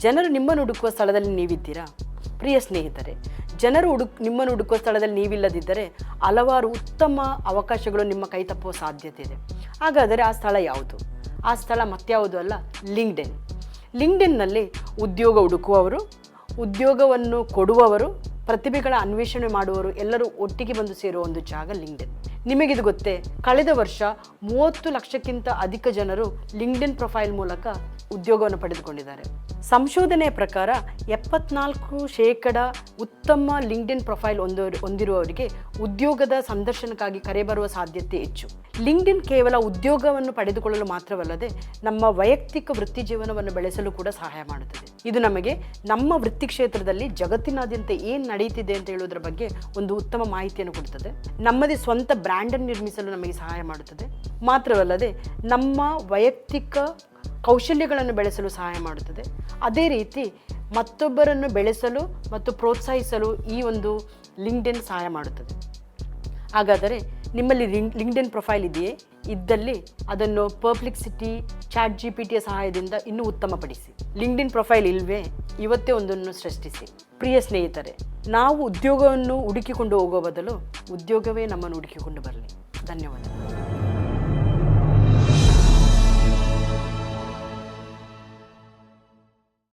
ಜನರು ನಿಮ್ಮನ್ನು ಹುಡುಕುವ ಸ್ಥಳದಲ್ಲಿ ನೀವಿದ್ದೀರಾ? ಪ್ರಿಯ ಸ್ನೇಹಿತರೆ, ಜನರು ಹುಡುಕ್ ನಿಮ್ಮನ್ನು ಹುಡುಕುವ ಸ್ಥಳದಲ್ಲಿ ನೀವಿಲ್ಲದಿದ್ದರೆ ಹಲವಾರು ಉತ್ತಮ ಅವಕಾಶಗಳು ನಿಮ್ಮ ಕೈ ತಪ್ಪುವ ಸಾಧ್ಯತೆ ಇದೆ. ಹಾಗಾದರೆ ಆ ಸ್ಥಳ ಯಾವುದು? ಆ ಸ್ಥಳ ಮತ್ಯಾವುದು ಅಲ್ಲ? ಲಿಂಕ್ಡೆನ್ ಲಿಂಕ್ಡೆನ್ನಲ್ಲಿ ಉದ್ಯೋಗ ಹುಡುಕುವವರು, ಉದ್ಯೋಗವನ್ನು ಕೊಡುವವರು, ಪ್ರತಿಭೆಗಳ ಅನ್ವೇಷಣೆ ಮಾಡುವವರು ಎಲ್ಲರೂ ಒಟ್ಟಿಗೆ ಬಂದು ಸೇರುವ ಒಂದು ಜಾಗ ಲಿಂಕ್ಡೆನ್ ನಿಮಗಿದು ಗೊತ್ತೇ, ಕಳೆದ ವರ್ಷ ಮೂವತ್ತು ಲಕ್ಷಕ್ಕಿಂತ ಅಧಿಕ ಜನರು ಲಿಂಕ್ಡ್ಇನ್ ಪ್ರೊಫೈಲ್ ಮೂಲಕ ಉದ್ಯೋಗವನ್ನು ಪಡೆದುಕೊಂಡಿದ್ದಾರೆ. ಸಂಶೋಧನೆಯ ಪ್ರಕಾರ ಎಪ್ಪತ್ನಾಲ್ಕು ಶೇಕಡ ಉತ್ತಮ ಲಿಂಕ್ಡ್ಇನ್ ಪ್ರೊಫೈಲ್ ಹೊಂದೋ ಹೊಂದಿರುವವರಿಗೆ ಉದ್ಯೋಗದ ಸಂದರ್ಶನಕ್ಕಾಗಿ ಕರೆ ಬರುವ ಸಾಧ್ಯತೆ ಹೆಚ್ಚು. ಲಿಂಕ್ಡ್ಇನ್ ಕೇವಲ ಉದ್ಯೋಗವನ್ನು ಪಡೆದುಕೊಳ್ಳಲು ಮಾತ್ರವಲ್ಲದೆ ನಮ್ಮ ವೈಯಕ್ತಿಕ ವೃತ್ತಿ ಜೀವನವನ್ನು ಬೆಳೆಸಲು ಕೂಡ ಸಹಾಯ ಮಾಡುತ್ತದೆ. ಇದು ನಮಗೆ ನಮ್ಮ ವೃತ್ತಿ ಕ್ಷೇತ್ರದಲ್ಲಿ ಜಗತ್ತಿನಾದ್ಯಂತ ಏನು ನಡೆಯುತ್ತಿದೆ ಅಂತ ಹೇಳೋದ್ರ ಬಗ್ಗೆ ಒಂದು ಉತ್ತಮ ಮಾಹಿತಿಯನ್ನು ಕೊಡುತ್ತದೆ. ನಮ್ಮದೇ ಸ್ವಂತ ಬ್ರ್ಯಾಂಡನ್ನು ನಿರ್ಮಿಸಲು ನಮಗೆ ಸಹಾಯ ಮಾಡುತ್ತದೆ. ಮಾತ್ರವಲ್ಲದೆ ನಮ್ಮ ವೈಯಕ್ತಿಕ ಕೌಶಲ್ಯಗಳನ್ನು ಬೆಳೆಸಲು ಸಹಾಯ ಮಾಡುತ್ತದೆ. ಅದೇ ರೀತಿ ಮತ್ತೊಬ್ಬರನ್ನು ಬೆಳೆಸಲು ಮತ್ತು ಪ್ರೋತ್ಸಾಹಿಸಲು ಈ ಒಂದು ಲಿಂಕ್ಡೆನ್ ಸಹಾಯ ಮಾಡುತ್ತದೆ. ಹಾಗಾದರೆ ನಿಮ್ಮಲ್ಲಿ ಲಿಂಕ್ ಲಿಂಕ್ಡೆನ್ ಪ್ರೊಫೈಲ್ ಇದೆಯೇ? ಇದ್ದಲ್ಲಿ ಅದನ್ನು ಪರ್ಪ್ಲಿಕ್ಸಿಟಿ, ಚಾಟ್ ಜಿ ಪಿ ಟಿಯ ಸಹಾಯದಿಂದ ಇನ್ನೂ ಉತ್ತಮಪಡಿಸಿ. ಲಿಂಕ್ಡ್ಇನ್ ಪ್ರೊಫೈಲ್ ಇಲ್ವೇ? ಇವತ್ತೇ ಒಂದನ್ನು ಸೃಷ್ಟಿಸಿ. ಪ್ರಿಯ ಸ್ನೇಹಿತರೆ, ನಾವು ಉದ್ಯೋಗವನ್ನು ಹುಡುಕಿಕೊಂಡು ಹೋಗುವ ಬದಲು ಉದ್ಯೋಗವೇ ನಮ್ಮನ್ನು ಹುಡುಕಿಕೊಂಡು ಬರಲಿ. ಧನ್ಯವಾದ